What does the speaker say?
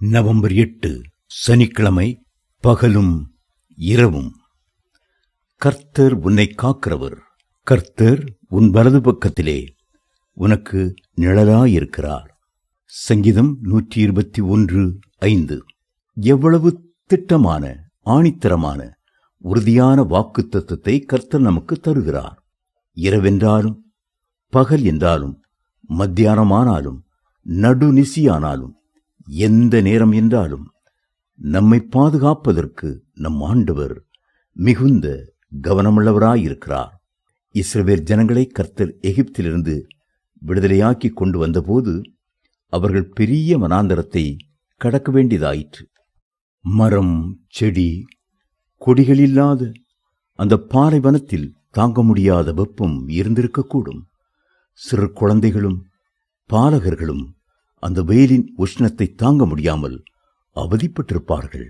November எட்டு சனிக்கிழமை பகலும் இரவும். கர்த்தர் உன்னை காக்கிறவர். கர்த்தர் உன் வலது பக்கத்திலே உனக்கு நிழலாயிருக்கிறார். சங்கீதம் நூற்றி இருபத்தி ஒன்று ஐந்து. எவ்வளவு திட்டமான ஆணித்தரமான உறுதியான வாக்கு தத்துவத்தை கர்த்தர் நமக்கு தருகிறார். இரவென்றாலும் பகல் என்றாலும் மத்தியானமானாலும் நடுநிசியானாலும் எந்த நேரம் என்றாலும் நம்மை பாதுகாப்பதற்கு நம் ஆண்டவர் மிகுந்த கவனமுள்ளவராயிருக்கிறார். இஸ்ரவேல் ஜனங்களை கர்த்தர் எகிப்திலிருந்து விடுதலையாக்கி கொண்டு வந்தபோது அவர்கள் பெரிய மனாந்தரத்தை கடக்க வேண்டியதாயிற்று. மரம் செடி கொடிகளில்லாத அந்த பாலைவனத்தில் தாங்க முடியாத வெப்பம் இருந்திருக்கக்கூடும். சிறு குழந்தைகளும் பாலகர்களும் அந்த வெயிலின் உஷ்ணத்தை தாங்க முடியாமல் அவதிப்பட்டிருப்பார்கள்.